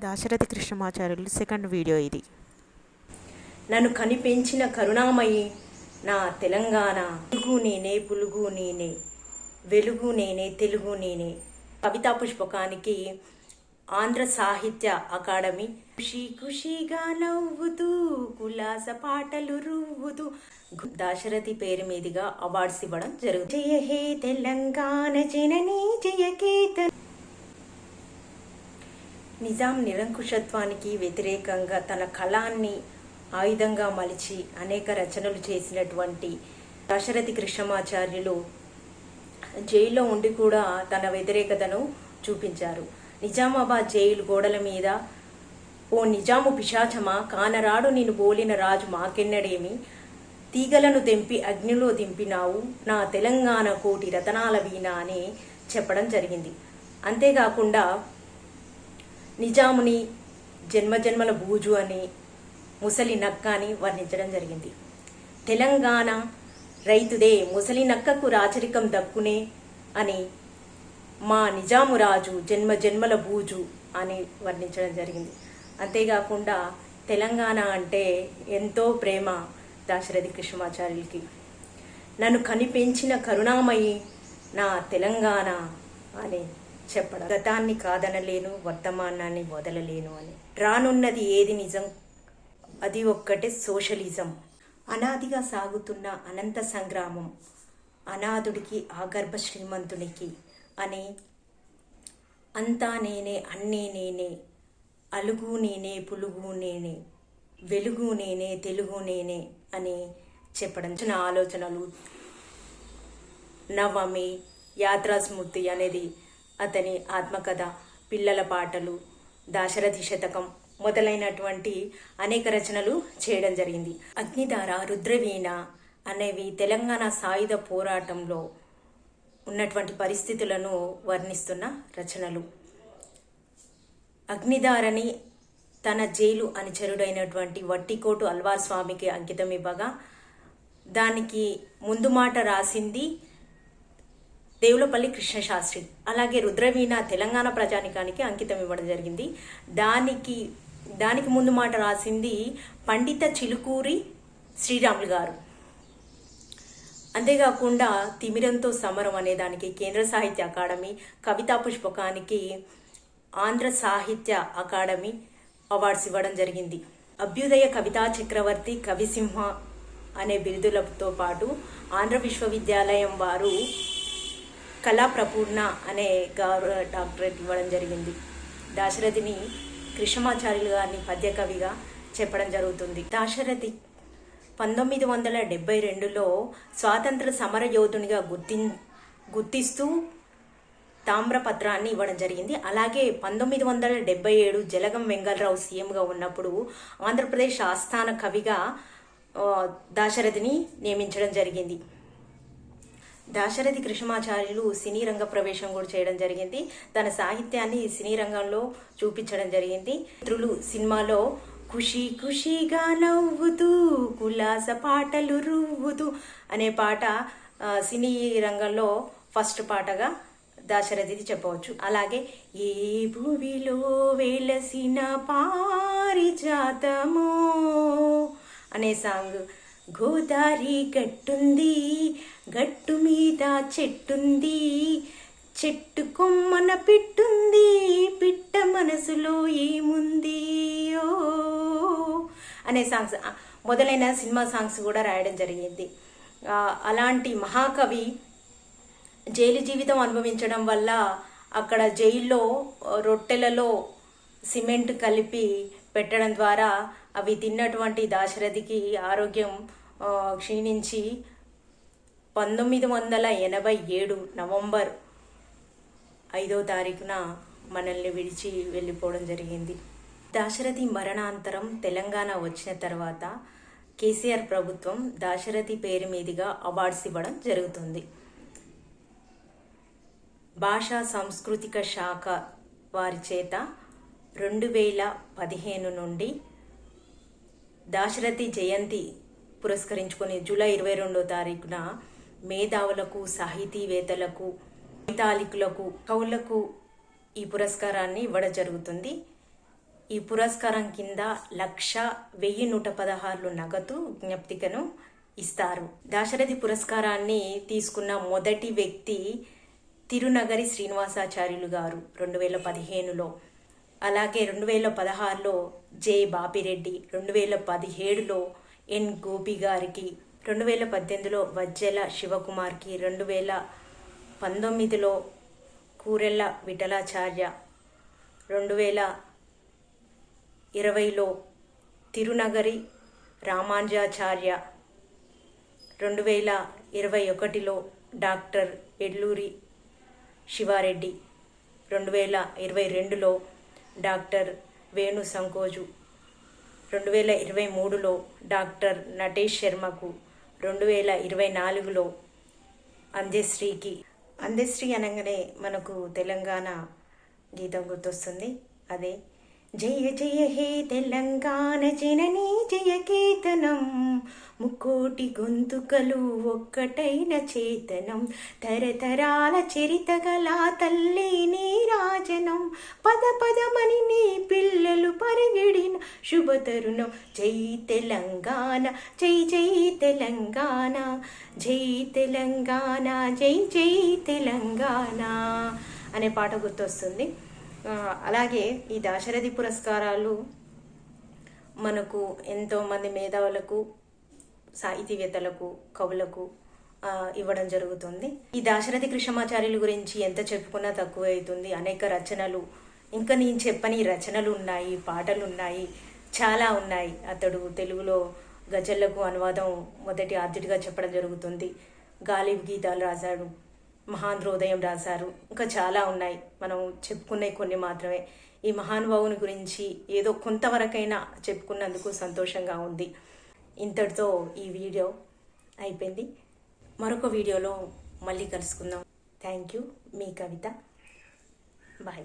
Dasarathi Krishnamacharyulu second video ఇది. నన్ను కనిపించిన కరుణామయి నా తెలంగాణ పులుగు నేనే పులుగు నేనే వెలుగు నేనే తెలుగు నేనే కవితా పుష్పకానికి ఆంధ్ర సాహిత్య అకాడమీ ఖుషి ఖుషిగా నవ్వుతూ కులాస పాటలు రువ్వుతూ దాశరథి పేరు మీదుగా అవార్డ్స్ ఇవ్వడం జరుగుతుంది. జయ హే తెలంగాణ జననీ జయ కేతన్ నిజాం నిరంకుశత్వానికి వ్యతిరేకంగా తన కళాన్ని ఆయుధంగా మలిచి అనేక రచనలు చేసినటువంటి దశరథి కృష్ణమాచార్యులు జైల్లో ఉండి కూడా తన వ్యతిరేకతను చూపించారు. నిజామాబాద్ జైలు గోడల మీద ఓ నిజాము పిశాచమా కానరాడు నేను పోలిన రాజు మాకెన్నడేమి? తీగలను తెంపి అగ్నిలో దింపినావు నా తెలంగాణ కోటి రతనాల వీణ అని చెప్పడం జరిగింది. అంతేకాకుండా నిజాముని జన్మజన్మల బూజు అని ముసలి నక్క అని వర్ణించడం జరిగింది. తెలంగాణ రైతుదే ముసలి నక్కకు రాచరికం దక్కునే అని మా నిజాము రాజు జన్మ జన్మల బూజు అని వర్ణించడం జరిగింది. అంతేకాకుండా తెలంగాణ అంటే ఎంతో ప్రేమ దాశరథి కృష్ణమాచార్యులకి. నన్ను కనిపించిన కరుణామయి నా తెలంగాణ అని చెప్పడం. గతాన్ని కాదనలేను వర్తమానాన్ని వదలలేను అని. రానున్నది ఏది నిజం? అది ఒక్కటే సోషలిజం. అనాదిగా సాగుతున్న అనంత సంగ్రామం. అనాథుడికి ఆగర్భ శ్రీమంతునికి అని అంతా నేనే అన్నీ నేనే అలుగు నేనే పులుగు నేనే వెలుగు నేనే తెలుగు నేనే అని చెప్పడం. చిన్న ఆలోచనలు. నవమి యాత్రాస్మృతి అనేది అతని ఆత్మకథ పిల్లల పాటలు దాశరథి శతకం మొదలైనటువంటి అనేక రచనలు చేయడం జరిగింది. అగ్నిధార రుద్రవీణ అనేవి తెలంగాణ సాయుధ పోరాటంలో ఉన్నటువంటి పరిస్థితులను వర్ణిస్తున్న రచనలు. అగ్నిధారని తన జైలు అనుచరుడైనటువంటి వట్టికోటు అల్వార్ స్వామికి అంకితం ఇవ్వగా దానికి ముందు మాట రాసింది దేవులపల్లి కృష్ణశాస్త్రి. అలాగే రుద్రవీణ తెలంగాణ ప్రజానికానికి అంకితం ఇవ్వడం జరిగింది. దానికి దానికి ముందు మాట రాసింది పండిత చిలుకూరి శ్రీరాములు గారు. అంతేకాకుండా తిమిరంతో సమరం అనే దానికి కేంద్ర సాహిత్య అకాడమీ కవితా పుష్పకానికి ఆంధ్ర సాహిత్య అకాడమీ అవార్డ్స్ ఇవ్వడం జరిగింది. అభ్యుదయ కవితా చక్రవర్తి కవిసింహ అనే బిరుదులతో పాటు ఆంధ్ర విశ్వవిద్యాలయం వారు కళా ప్రపూర్ణ అనే గౌరవ డాక్టరేట్ ఇవ్వడం జరిగింది. దాశరథిని కృష్ణమాచార్యులు గారిని పద్యకవిగా చెప్పడం జరుగుతుంది. దాశరథి పంతొమ్మిది వందల డెబ్బై రెండులో స్వాతంత్ర సమర యోధునిగా గుర్తి గుర్తిస్తూ తామ్రపత్రాన్ని ఇవ్వడం జరిగింది. అలాగే పంతొమ్మిది వందల డెబ్బై ఏడు జలగం వెంగళరావు సీఎంగా ఉన్నప్పుడు ఆంధ్రప్రదేశ్ ఆస్థాన కవిగా దాశరథిని నియమించడం జరిగింది. దాశరథి కృష్ణమాచార్యులు సినీ రంగ ప్రవేశం కూడా చేయడం జరిగింది. తన సాహిత్యాన్ని సినీ రంగంలో చూపించడం జరిగింది. మిత్రులు సినిమాలో ఖుషి ఖుషిగా నవ్వుతూ కులాస పాటలు రువ్వుతూ అనే పాట సినీ రంగంలో ఫస్ట్ పాటగా దాశరథిది చెప్పవచ్చు. అలాగే ఏ భూమిలో వెలసిన పారిజాతమో అనే సాంగ్ గోదారి గట్టుంది గట్టు మీద చెట్టుంది చెట్టు కొమ్మన పిట్టుంది పిట్ట మనసులో ఏముంది? ఓ అనే సాంగ్స్ మొదలైన సినిమా సాంగ్స్ కూడా రాయడం జరిగింది. అలాంటి మహాకవి జైలు జీవితం అనుభవించడం వల్ల అక్కడ జైల్లో రొట్టెలలో సిమెంట్ కలిపి పెట్టడం ద్వారా అవి తిన్నటువంటి దాశరథికి ఆరోగ్యం క్షీణించి పంతొమ్మిది వందల ఎనభై ఏడు నవంబర్ ఐదో తారీఖున మనల్ని విడిచి వెళ్ళిపోవడం జరిగింది. దాశరథి మరణాంతరం తెలంగాణ వచ్చిన తర్వాత కేసీఆర్ ప్రభుత్వం దాశరథి పేరు మీదుగా అవార్డ్స్ ఇవ్వడం జరుగుతుంది. భాషా సాంస్కృతిక శాఖ వారి చేత రెండు వేల పదిహేను నుండి దాశరథి జయంతి పురస్కరించుకొని జూలై ఇరవై రెండో తారీఖున మేధావులకు సాహితీవేత్తలకు వైతాళికులకు కవులకు ఈ పురస్కారాన్ని ఇవ్వడం జరుగుతుంది. ఈ పురస్కారం కింద లక్ష వెయ్యి నూట పదహారులు నగదు జ్ఞప్తికను ఇస్తారు. దాశరథి పురస్కారాన్ని తీసుకున్న మొదటి వ్యక్తి తిరునగరి శ్రీనివాసాచార్యులు గారు. రెండు వేల పదిహేనులో అలాగే రెండు వేల పదహారులో జె బాపిరెడ్డి రెండు వేల పదిహేడులో ఎన్ గోపి గారికి రెండు వేల పద్దెనిమిదిలో వజ్జల శివకుమార్కి రెండు వేల పంతొమ్మిదిలో కూరెళ్ళ విఠలాచార్య రెండు వేల ఇరవైలో తిరునగరి రామాంజాచార్య రెండు వేల ఇరవై ఒకటిలో డాక్టర్ ఎడ్లూరి శివారెడ్డి రెండు వేల ఇరవై రెండులో డాక్టర్ వేణు సంకోజు. రెండు వేల ఇరవై మూడులో డాక్టర్ నటేష్ శర్మకు రెండు వేల ఇరవై నాలుగులో అంధ్యశ్రీకి అంధ్యశ్రీ అనగానే మనకు తెలంగాణ గీతం గుర్తొస్తుంది. అదే జయ జయ హే తెలంగాణ జననీ జయ కేతనం ముక్కోటి గొంతుకలు ఒక్కటైన చేతనం. తరతరాల చరిత గల తల్లి నీ రాజనం. పద పదమని నీ పిల్లలు పరిగిడిన శుభతరుణం. జై తెలంగాణ జై జై తెలంగాణ జై తెలంగాణ జై జై తెలంగాణ అనే పాట గుర్తొస్తుంది. అలాగే ఈ దాశరథి పురస్కారాలు మనకు ఎంతోమంది మేధావులకు సాహితీవేత్తలకు కవులకు ఇవ్వడం జరుగుతుంది. ఈ దాశరథి కృష్ణమాచార్యుల గురించి ఎంత చెప్పుకున్నా తక్కువ అవుతుంది అనేక రచనలు ఇంకా నేను చెప్పని రచనలు ఉన్నాయి పాటలు ఉన్నాయి చాలా ఉన్నాయి. అతడు తెలుగులో గజల్లకు అనువాదం మొదటి ఆద్యుడిగా చెప్పడం జరుగుతుంది. గాలి గీతాలు రాశాడు. మహాంధ్రోదయం రాశారు. ఇంకా చాలా ఉన్నాయి. మనం చెప్పుకునే కొన్ని మాత్రమే. ఈ మహానుభావుని గురించి ఏదో కొంతవరకైనా చెప్పుకున్నందుకు సంతోషంగా ఉంది. ఇంతటితో ఈ వీడియో అయిపోయింది. మరొక వీడియోలో మళ్ళీ కలుసుకుందాం. Thank you. Me Kavitha. Bye.